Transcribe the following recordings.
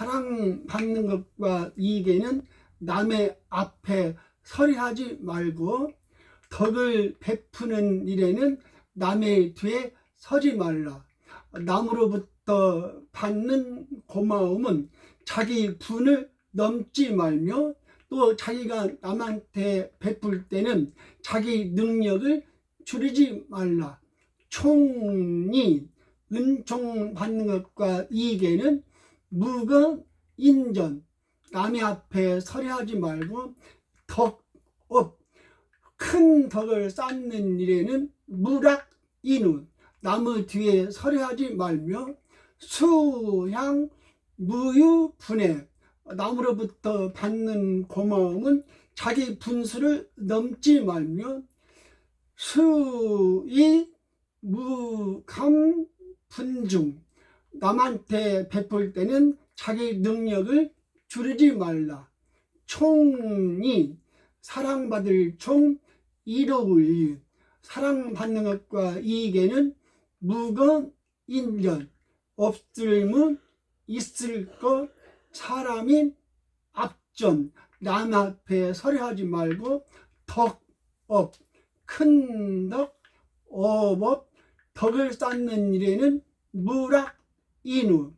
사랑받는 것과 이익에는 남의 앞에 서리하지 말고 덕을 베푸는 일에는 남의 뒤에 서지 말라. 남으로부터 받는 고마움은 자기 분을 넘지 말며 또 자기가 남한테 베풀 때는 자기 능력을 줄이지 말라. 총이 은총 받는 것과 이익에는 무거 인전. 남의 앞에 서려하지 말고 덕업 큰 덕을 쌓는 일에는 무락 인우 나무 뒤에 서려하지 말며 수향 무유분해. 남으로부터 받는 고마움은 자기 분수를 넘지 말며 수이 무감 분중 남한테 베풀 때는 자기 능력을 줄이지 말라. 총이 사랑받을 총 이로울 일 사랑받는 것과 이익에는 무건 인전 없을문 있을 것. 사람인 앞전 남 앞에 서려하지 말고 덕업 큰덕 어법 덕을 쌓는 일에는 무락 인우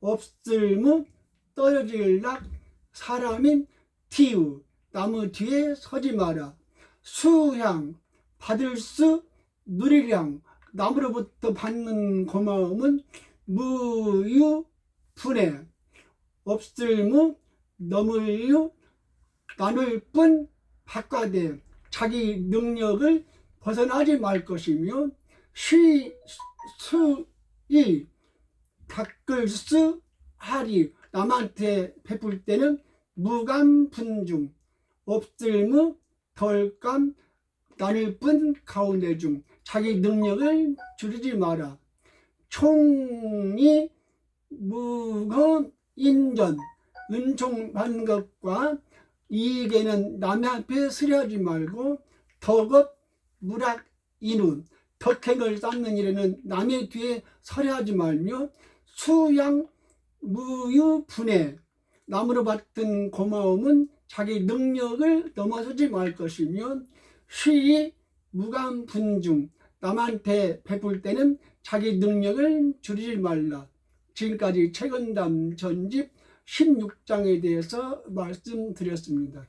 없을무 떨어질락 사람인 티우 나무 뒤에 서지 마라. 수향 받을 수 누리량. 남으로부터 받는 고마움은 무유 분해. 없을무 넘을유 나눌 뿐 바꿔대 자기 능력을 벗어나지 말 것이며 시, 수, 이 수 하리 남한테 베풀 때는 무감 분중 없을무 덜감 나눌 뿐 가운데 중. 자기 능력을 줄이지 마라. 총이 무거 인전 은총 받는 것과 이익에는 남의 앞에 서려하지 말고 덕업 무락 인운 덕행을 쌓는 일에는 남의 뒤에 서려하지 말며 수양 무유분해 남으로 받던 고마움은 자기 능력을 넘어서지 말 것이며 시이 무감분중 남한테 베풀 때는 자기 능력을 줄이지 말라. 지금까지 최근담 전집 16장에 대해서 말씀드렸습니다.